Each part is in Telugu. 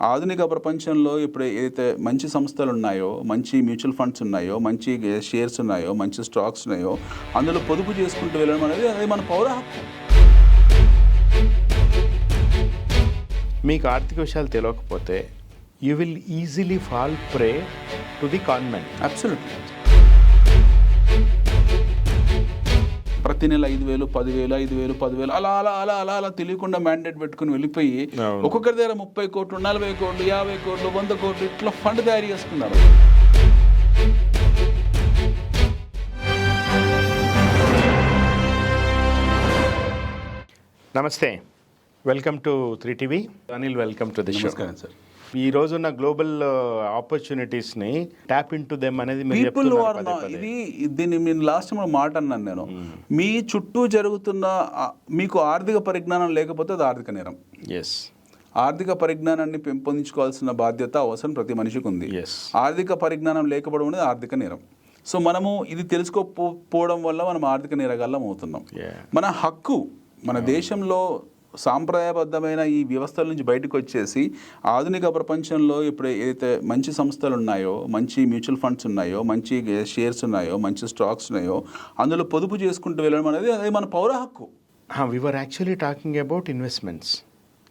ఆధునిక ప్రపంచంలో ఇప్పుడు ఏదైతే మంచి సంస్థలు ఉన్నాయో మంచి మ్యూచువల్ ఫండ్స్ ఉన్నాయో మంచి షేర్స్ ఉన్నాయో మంచి స్టాక్స్ ఉన్నాయో అందులో పొదుపు చేసుకుంటూ వెళ్ళడం అనేది అది మన పౌర హక్కు. మీకు ఆర్థిక విషయాలు తెలియకపోతే you will easily fall prey to the convent absolutely ప్రతి నెల ఐదు వేలు పదివేలు ఐదు వేలు పదివేలు అలా అలా అలా అలా అలా తెలియకుండా మ్యాండేట్ పెట్టుకుని వెళ్ళిపోయి. ఒక్కొక్కరి దగ్గర ముప్పై కోట్లు నలభై కోట్లు యాభై కోట్లు వంద కోట్లు ఇట్లా ఫండ్ తయారు చేసుకున్నారు. నమస్తే. Welcome to three TV Anil welcome to the show నమస్కారం సార్ ఈ రోజున్న గ్లోబల్ ఆపర్చునిటీస్ని ట్యాప్ ఇన్ టు దెమ్ అనేది పీపుల్ ఆర్. ఇది దీన్ని నేను లాస్ట్ టైం మాట అన్నాను నేను. మీ చుట్టూ జరుగుతున్న మీకు ఆర్థిక పరిజ్ఞానం లేకపోతే అది ఆర్థిక నేరం. ఎస్ ఆర్థిక పరిజ్ఞానాన్ని పెంపొందించుకోవాల్సిన బాధ్యత అవసరం ప్రతి మనిషికి ఉంది ఆర్థిక పరిజ్ఞానం లేకపోవడం అనేది ఆర్థిక నేరం. సో మనము ఇది తెలుసుకోకపోవడం వల్ల మనం ఆర్థిక నేరగాళ్ళం అవుతున్నాం. మన హక్కు మన దేశంలో సాంప్రదాయబద్ధమైన ఈ వ్యవస్థల నుంచి బయటకు వచ్చేసి ఆధునిక ప్రపంచంలో ఇప్పుడు ఏదైతే మంచి సంస్థలు ఉన్నాయో మంచి మ్యూచువల్ ఫండ్స్ ఉన్నాయో మంచి షేర్స్ ఉన్నాయో మంచి స్టాక్స్ ఉన్నాయో అందులో పొదుపు చేసుకుంటూ వెళ్ళడం అనేది అది మన పౌర హక్కు. We were actually talking about investments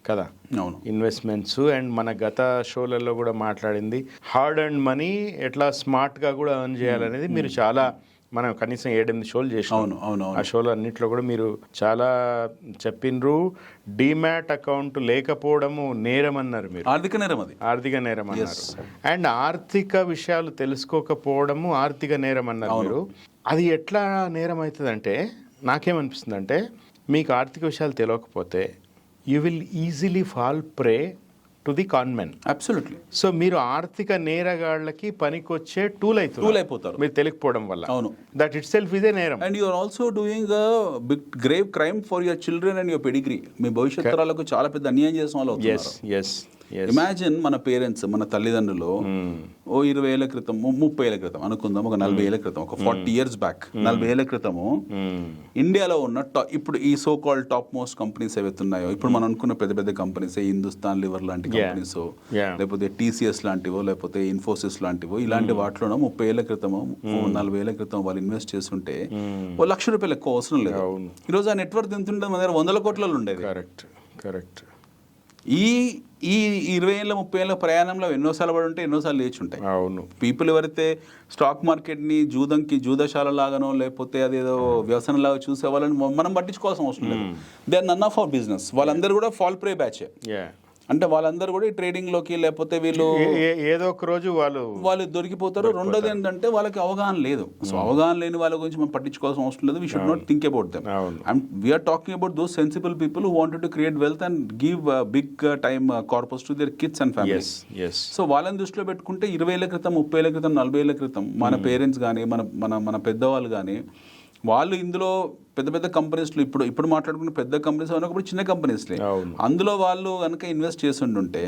కదా? అవును. ఇన్వెస్ట్మెంట్స్ అండ్ మన గత షోలలో కూడా మాట్లాడింది. హార్డ్ అండ్ మనీ ఎట్లా స్మార్ట్గా కూడా ఎర్న్ చేయాలనేది మీరు చాలా మనం కనీసం ఏడెనిమిది షోలు చేసాం అవును అవును ఆ షోలు అన్నింటిలో కూడా మీరు చాలా చెప్పిండ్రు డీమ్యాట్ అకౌంట్ లేకపోవడము నేరం అన్నారు మీరు. ఆర్థిక నేరం అది. ఆర్థిక నేరం అన్నారు అండ్ ఆర్థిక విషయాలు తెలుసుకోకపోవడము ఆర్థిక నేరం అన్నారు మీరు. అది ఎట్లా నేరం అవుతుందంటే నాకేమనిపిస్తుంది అంటే మీకు ఆర్థిక విషయాలు తెలియకపోతే you will easily fall prey to the convent absolutely so మీరు ఆర్థిక నేరగాళ్ళకి పనికొచ్చే టూల్ అవుతుంది టూల్ అయిపోతారు. మీరు తెలియకపోవడం వల్ల. అవును. దట్ ఇట్ సెల్ఫ్ ఇదే నేరం. And you're also doing big grave crime for your children and your pedigree మీ భవిష్యత్ తరాలకు చాలా పెద్ద అన్యాయం చేసిన వాళ్ళు ఎస్ ఎస్ ఇమాజిన్ మన పేరెంట్స్ మన తల్లిదండ్రులు ఓ ఇరవై ఏళ్ళ క్రితం ముప్పై ఏళ్ళ క్రితం అనుకుందాం ఒక నలభై ఏళ్ళ క్రితం ఒక ఫార్టీ ఇయర్స్ బ్యాక్ నలభై ఏళ్ళ క్రితము ఇండియాలో ఉన్న టా- ఇప్పుడు ఈ so call top most companies ఏవైతే ఉన్నాయో ఇప్పుడు మనం అనుకున్న పెద్ద పెద్ద కంపెనీస్ హిందుస్థాన్ లివర్ లాంటి కంపెనీస్. లేకపోతే టీసీఎస్ లాంటివో లేకపోతే ఇన్ఫోసిస్ లాంటివో ఇలాంటి వాటిలో ముప్పై ఏళ్ళ క్రితము నలభై ఏళ్ళ క్రితం వాళ్ళు ఇన్వెస్ట్ చేస్తుంటే ఓ లక్ష రూపాయలు ఎక్కువ అవసరం లేదు. ఈరోజు ఆ నెట్వర్క్ ఎంత ఉంటుంది మన దగ్గర వందల కోట్లలో ఉండేది. కరెక్ట్ కరెక్ట్ ఈ ఈ ఇరవై ఏళ్ళ ముప్పై ఏళ్ళ ప్రయాణంలో ఎన్నోసార్లు పడి ఉంటే ఎన్నోసార్లు లేచి ఉంటాయి. అవును. పీపుల్ ఎవరైతే స్టాక్ మార్కెట్ని జూదంకి జూదశాల లాగానో లేకపోతే అదేదో వ్యవసాయం లాగా చూసే వాళ్ళని మనం పట్టించుకోవాల్సిన అవసరం లేదు. They are none of our business వాళ్ళందరూ కూడా ఫాల్ ప్రే బ్యాచ్ అంటే వాళ్ళందరూ కూడా ఈ ట్రేడింగ్లోకి లేకపోతే వీళ్ళు ఏదో ఒక రోజు వాళ్ళు వాళ్ళు దొరికిపోతారు. రెండోది ఏంటంటే వాళ్ళకి అవగాహన లేదు. సో అవగాహన లేని వాళ్ళ గురించి మనం పట్టించుకోవాల్సిన అవసరం లేదు. We should not think about them. And we are talking about those sensible people who wanted to create wealth and give big time corpus to their kids and families so వాళ్ళని దృష్టిలో పెట్టుకుంటే ఇరవై ఏళ్ళ క్రితం ముప్పై ఏళ్ళ క్రితం నలభై ఏళ్ళ క్రితం మన పేరెంట్స్ కానీ మన మన మన పెద్దవాళ్ళు కానీ వాళ్ళు ఇందులో పెద్ద పెద్ద కంపెనీస్లో ఇప్పుడు ఇప్పుడు మాట్లాడుకున్న పెద్ద కంపెనీస్ ఒకప్పుడు చిన్న కంపెనీస్లే. అందులో వాళ్ళు కనుక ఇన్వెస్ట్ చేస్తుంటుంటే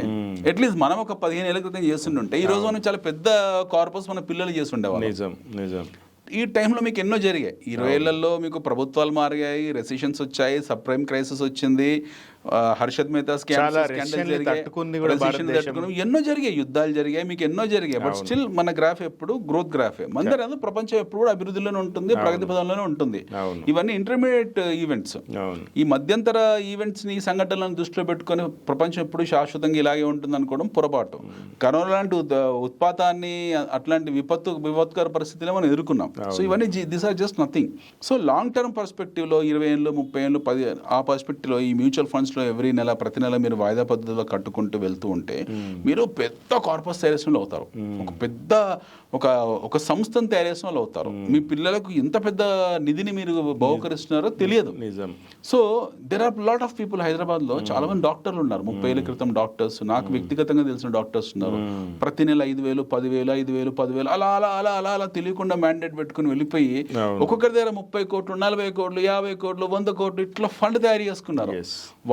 అట్లీస్ట్ మనం ఒక పదిహేను ఏళ్ళ క్రితం చేస్తుంటుంటే ఈ రోజు మనం చాలా పెద్ద కార్పస్ మన పిల్లలు చేస్తుండేవాళ్ళు. నిజం నిజం. ఈ టైంలో మీకు ఎన్నో జరిగాయి. ఇరవై ఏళ్ళలో మీకు ప్రభుత్వాలు మారాయి రెసిషన్స్ వచ్చాయి సబ్ ప్రైమ్ క్రైసిస్ వచ్చింది హర్షద్ భారతదేశం. తట్టుకుని ఎన్నో జరిగాయి యుద్ధాలు జరిగాయి మీకు ఎన్నో జరిగాయి. బట్ స్టిల్ మన గ్రాఫ్ ఎప్పుడు గ్రోత్ గ్రాఫే ఏదో ప్రపంచం ఎప్పుడు అభివృద్ధిలోనే ఉంటుంది ప్రగతి పదంలోనే ఉంటుంది. ఇవన్నీ ఇంటర్మీడియట్ ఈవెంట్స్ అవును. ఈ మధ్యంతర ఈవెంట్స్ని సంఘటనలను దృష్టిలో పెట్టుకొని ప్రపంచం ఎప్పుడు శాశ్వతంగా ఇలాగే ఉంటుంది అనుకోవడం పొరపాటు కరోనా లాంటి ఉద్- ఉత్పాతాన్ని అట్లాంటి విపత్తు విపత్కర పరిస్థితులు మనం ఎదుర్కొన్నాం. సో ఇవన్నీ this are just nothing so long term పర్స్పెక్టివ్లో ఇరవై ఏళ్ళు ముప్పై ఏళ్ళు పది ఆ పర్స్పెక్టివ్లో ఈ మ్యూచువల్ ఫండ్స్ లో ఎవ్రీ నెల ప్రతి నెల మీరు వాయిదా పద్ధతిలో కట్టుకుంటూ వెళ్తూ ఉంటే మీరు పెద్ద కార్పస్ తయారు చేసిన వాళ్ళు అవుతారు. ఒక పెద్ద ఒక ఒక సంస్థను తయారు చేసిన వాళ్ళు అవుతారు. మీ పిల్లలకు ఎంత పెద్ద నిధిని మీరు బహుకరిస్తున్నారో తెలియదు. నిజం. So there are lot of people హైదరాబాద్లో చాలా మంది డాక్టర్లు ఉన్నారు. ముప్పై ఏళ్ళ క్రితం డాక్టర్స్ నాకు వ్యక్తిగతంగా తెలిసిన డాక్టర్స్ ఉన్నారు. ప్రతి నెల ఐదు వేలు పదివేలు ఐదు వేలు పదివేలు అలా అలా అలా అలా అలా తెలియకుండా మ్యాండేట్ పెట్టుకుని వెళ్ళిపోయి. ఒక్కొక్కరి దగ్గర ముప్పై కోట్లు నలభై కోట్లు యాభై కోట్లు వంద కోట్లు ఇట్లా ఫండ్ తయారు చేసుకున్నారు.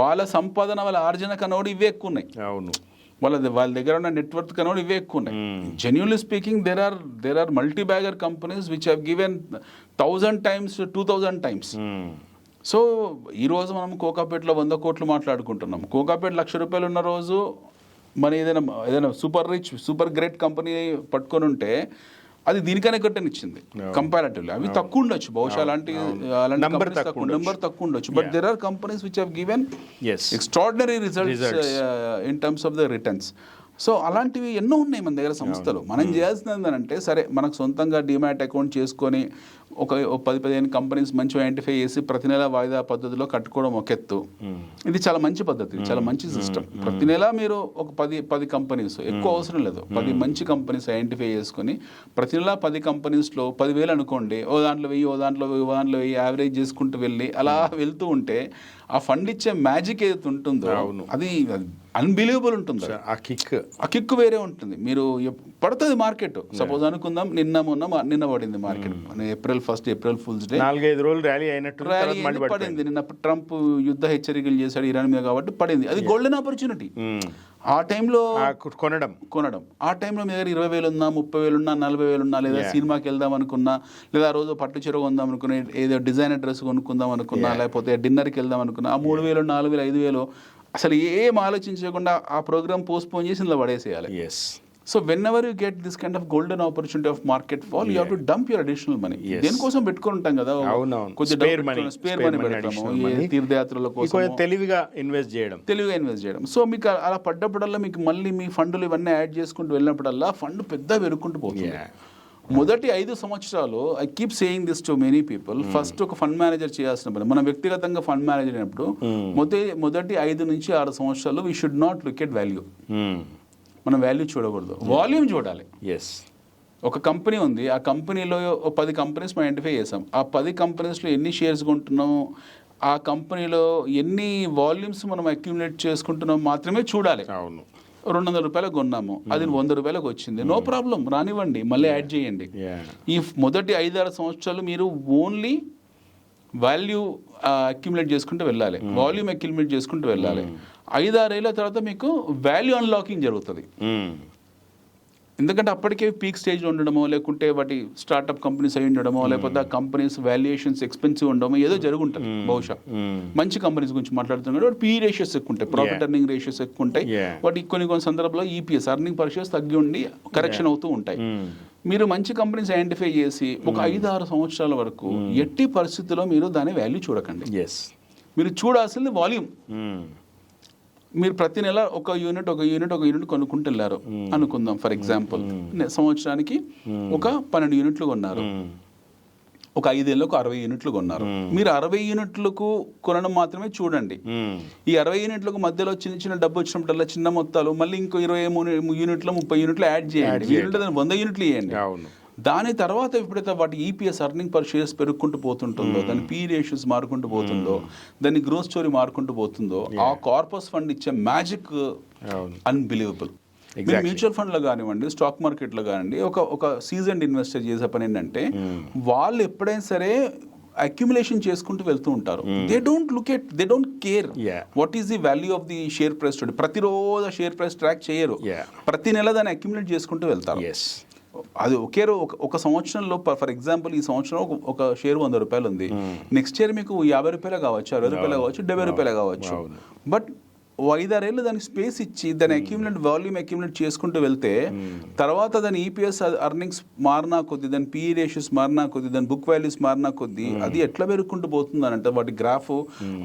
వాళ్ళ సంపాదన వాళ్ళ ఆర్జన కన్నా కూడా ఇవే ఎక్కువ ఉన్నాయి. అవును. వాళ్ళ వాళ్ళ దగ్గర ఉన్న నెట్వర్క్ కన్నా కూడా ఇవే ఎక్కువ ఉన్నాయి. Genuinely speaking there are there are multi bagger companies which have given thousand times two thousand times. So ఈ రోజు మనం కోకాపేటలో వంద కోట్లు మాట్లాడుకుంటున్నాం. కోకాపేట లక్ష రూపాయలు ఉన్న రోజు మన ఏదైనా ఏదైనా super rich super great company పట్టుకొని ఉంటే అది దీనికనే కట్టని ఇచ్చింది కంపారిటివ్లీ అవి తక్కువ ఉండొచ్చు. బహుశా అలాంటి అలాంటి Number companies తక్కువ నెంబర్ తక్కువ ఉండొచ్చు. But there are companies which have given extraordinary results in terms of the returns so అలాంటివి ఎన్నో ఉన్నాయి మన దగ్గర సంస్థలు. మనం చేయాల్సింది ఏంటంటే సరే మనకు సొంతంగా డిమాట్ అకౌంట్ చేసుకొని ఒక పది పదిహేను కంపెనీస్ మంచిగా ఐడెంటిఫై చేసి ప్రతి నెల వాయిదా పద్ధతిలో కట్టుకోవడం ఒక ఎత్తు. ఇది చాలా మంచి పద్ధతి చాలా మంచి సిస్టమ్ ప్రతి నెల మీరు ఒక పది పది కంపెనీస్ ఎక్కువ అవసరం లేదు. పది మంచి కంపెనీస్ ఐడెంటిఫై చేసుకొని ప్రతి నెల పది కంపెనీస్లో పదివేలు అనుకోండి ఓ దాంట్లో వెయ్యి ఓ దాంట్లో వెయ్యి ఓ దాంట్లో వెయ్యి యావరేజ్ చేసుకుంటూ వెళ్ళి అలా వెళ్తూ ఉంటే ఆ ఫండ్ ఇచ్చే మ్యాజిక్ ఏదైతే ఉంటుందో అది అన్బిలీవబుల్ ఉంటుంది. ఆ కిక్ ఆ కిక్ వేరే ఉంటుంది. మీరు పడుతుంది మార్కెట్. సపోజ్ అనుకుందాం నిన్న మొన్న నిన్న పడింది market. April first April fools day. నాలుగైదు రోజులు ర్యాలీ అయినట్టు ర్యాలీ పడింది. నిన్న ట్రంప్ యుద్ధ హెచ్చరికలు చేశాడు ఇరాన్ మీద కాబట్టి పడింది. అది గోల్డెన్ ఆపర్చునిటీ. ఆ టైంలో కొనడం. కొనడం. ఆ టైంలో మీ దగ్గర ఇరవై వేలు ఉన్నా ముప్పై వేలు ఉన్నా నలభై వేలు ఉన్నా లేదా సినిమాకి వెళ్దాం అనుకున్నా లేదా ఆ రోజు పట్టు చీర కొందాం అనుకున్నా ఏదో డిజైనర్ డ్రెస్ కొనుక్కుందాం అనుకున్నా లేకపోతే డిన్నర్కి వెళ్దాం అనుకున్నా ఆ మూడు వేలు నాలుగు వేలు ఐదు వేలు అసలు ఏం ఆలోచించకుండా ఆ ప్రోగ్రామ్ పోస్ట్ పోన్ చేసి ఇందులో పడేసేయాలి. Yes so whenever you get this kind of golden opportunity of market fall you have to dump your additional money దేనికోసం పెట్టుకొని ఉంటాం కదా money. స్పేర్ మనీ పెడతాము. తీర్థయాత్రల కోసం కొంచెం తెలివిగా ఇన్వెస్ట్ చేయడం. తెలివిగా ఇన్వెస్ట్ చేయడం. సో మీకు అలా పడ్డప్పుడల్లా మీకు మళ్ళీ మీ ఫండ్లు ఇవన్నీ యాడ్ చేసుకుంటూ వెళ్ళినప్పుడల్లా ఫండ్ పెద్ద పెరుక్కుంటూ పోతుంది. మొదటి ఐదు సంవత్సరాలు I keep saying this to many people first ఒక ఫండ్ మేనేజర్ చేయాల్సిన పని. మనం వ్యక్తిగతంగా ఫండ్ మేనేజర్ అయినప్పుడు మొదటి మొదటి ఐదు నుంచి ఆరు సంవత్సరాలు we should not look at value మనం వాల్యూ చూడకూడదు. వాల్యూమ్ చూడాలి. ఎస్ ఒక కంపెనీ ఉంది. ఆ కంపెనీలో పది కంపెనీస్ మనం ఐడెంటిఫై చేసాం ఆ పది కంపెనీస్లో ఎన్ని షేర్స్ కొంటున్నాము? ఆ కంపెనీలో ఎన్ని వాల్యూమ్స్ మనం అక్యుములేట్ చేసుకుంటున్నాం మాత్రమే చూడాలి. అవును. రెండు వందల రూపాయలకు కొన్నాము. అది వంద రూపాయలకు వచ్చింది. నో ప్రాబ్లం రానివ్వండి. మళ్ళీ యాడ్ చేయండి. ఈ మొదటి ఐదారు సంవత్సరాలు మీరు ఓన్లీ వాల్యూ అక్యుములేట్ చేసుకుంటూ వెళ్ళాలి. వాల్యూమ్ అక్యుములేట్ చేసుకుంటూ వెళ్ళాలి. ఐదారేళ్ళ తర్వాత మీకు వాల్యూ అన్లాకింగ్ జరుగుతుంది. ఎందుకంటే అప్పటికే పీక్ స్టేజ్ ఉండడమో లేకుంటే వాటి స్టార్ట్అప్ కంపెనీస్ అయి ఉండడమో లేకపోతే ఆ కంపెనీస్ వాల్యుయేషన్స్ ఎక్స్పెన్సివ్ ఉండడమో ఏదో జరుగుంటుంది బహుశా. మంచి కంపెనీస్ గురించి మాట్లాడుతున్నాం వాటి పీ రేషియోస్ ఎక్కువ ఉంటాయి ప్రాఫిట్ అర్నింగ్ రేషియోస్ ఎక్కువ ఉంటాయి. వాటి కొన్ని కొన్ని సందర్భంలో ఈపీఎస్ అర్నింగ్ పర్షియోస్ తగ్గి ఉండి కరెక్షన్ అవుతూ ఉంటాయి. మీరు మంచి కంపెనీస్ ఐడెంటిఫై చేసి ఒక ఐదు ఆరు సంవత్సరాల వరకు ఎట్టి పరిస్థితుల్లో మీరు దాని వాల్యూ చూడకండి. ఎస్ మీరు చూడాల్సింది వాల్యూమ్ మీరు ప్రతి నెల ఒక యూనిట్ ఒక యూనిట్ ఒక యూనిట్ కొనుక్కుంటూ వెళ్ళారు అనుకుందాం ఫర్ ఎగ్జాంపుల్. సంవత్సరానికి ఒక పన్నెండు యూనిట్లు కొన్నారు. ఒక ఐదేళ్ళకు అరవై యూనిట్లు కొన్నారు. మీరు అరవై యూనిట్లకు కొనడం మాత్రమే చూడండి. ఈ అరవై యూనిట్లకు మధ్యలో చిన్న చిన్న డబ్బు వచ్చినప్పుడల్లా చిన్న మొత్తాలు మళ్ళీ ఇంకో ఇరవై మూడు యూనిట్లు ముప్పై యూనిట్లు యాడ్ చేయండి. వీలుంటే వంద యూనిట్లు ఇవ్వండి దాని తర్వాత ఎప్పుడైతే వాటి ఈపీఎస్ అర్నింగ్ పర్ షేర్స్ పెరుగుకుంటూ పోతుంటుందో దాని పీ రేషియోస్ మారుకుంటూ పోతుందో దాని గ్రోత్ స్టోరీ మారుకుంటూ పోతుందో ఆ కార్పస్ ఫండ్ ఇచ్చే మ్యాజిక్ అన్బిలీవబుల్ మీరు మ్యూచువల్ ఫండ్లో కానివ్వండి స్టాక్ మార్కెట్లో కానివ్వండి ఒక ఒక సీజన్ ఇన్వెస్టర్ చేసే పని ఏంటంటే వాళ్ళు ఎప్పుడైనా సరే అక్యుములేషన్ చేసుకుంటూ వెళ్తూ ఉంటారు. They don't look at they don't care. What is the value of the share price today ప్రతిరోజు షేర్ ప్రైస్ ట్రాక్ చేయరు. ప్రతి నెల దాన్ని అక్యుములేట్ చేసుకుంటూ వెళ్తారు. అది ఒకే ఒక సంవత్సరంలో ఫర్ ఎగ్జాంపుల్ ఈ సంవత్సరం ఒక- షేర్ వంద రూపాయలు ఉంది నెక్స్ట్ ఇయర్ మీకు యాభై రూపాయలు కావచ్చు అరవై రూపాయలు కావచ్చు డెబ్బై రూపాయలు కావచ్చు. బట్ ఐదారేళ్ళు దానికి స్పేస్ ఇచ్చి దాని అక్యూమిలేట్ వాల్యూమ్ అక్యూమిలేట్ చేసుకుంటూ వెళ్తే తర్వాత దాని E ఈపీఎస్ అర్నింగ్స్ మారినా కొద్ది దాని పీఈ రేషియోస్ మారినా కొద్ది దాని బుక్ వాల్యూస్ మారినా కొద్ది అది ఎట్లా పెరుగుకుంటూ పోతుంది అంటే వాటి గ్రాఫ్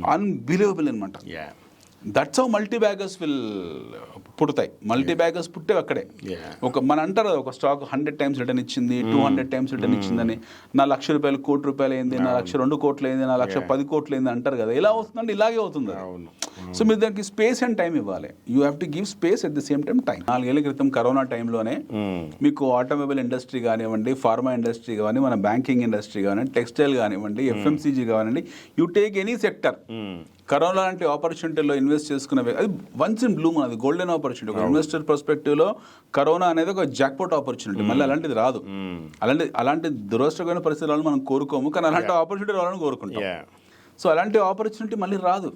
అన్బిలీవబుల్ అనమాట that's how multi baggers will పుడతాయి. మల్టీ బ్యాగర్స్ పుట్టే అక్కడే. ఒక మన అంటారు కదా, ఒక స్టాక్ హండ్రెడ్ టైమ్స్ రిటర్న్ ఇచ్చింది టూ హండ్రెడ్ టైమ్స్ రిటర్న్ ఇచ్చిందని. నా లక్ష రూపాయలు కోటి రూపాయలు అయింది నా లక్ష రెండు కోట్లు అయింది నా లక్ష పది కోట్లు అయింది అంటారు కదా. ఎలా అవుతుందంటే ఇలాగే అవుతుంది. సో మీరు దానికి స్పేస్ అండ్ టైం ఇవ్వాలి. You have to give space at the same time time నాలుగేళ్ళ క్రితం కరోనా టైంలోనే మీకు ఆటోమొబైల్ ఇండస్ట్రీ కానివ్వండి ఫార్మా ఇండస్ట్రీ కానివ్వండి మన బ్యాంకింగ్ ఇండస్ట్రీ కానివ్వండి టెక్స్టైల్ కానివ్వండి ఎఫ్ఎంసీజీ కానివ్వండి you take any sector corona లాంటి ఆపర్చునిటీలో ఇన్వెస్ట్ చేసుకునే అది వన్స్ ఇన్ బ్లూమ్ అది గోల్డెన్ ఆపర్చునిటీ. ఒక ఇన్వెస్టర్ పర్స్పెక్టివ్లో కరోనా అనేది ఒక జాక్పాట్ ఆపర్చునిటీ. మళ్ళీ అలాంటిది రాదు. అలాంటి అలాంటి దురదృష్టకరమైన పరిస్థితులను మనం కోరుకోము కానీ అలాంటి ఆపర్చునిటీ రావాలని కోరుకుంటాం. సో అలాంటి ఆపర్చునిటీ మళ్ళీ రాదు.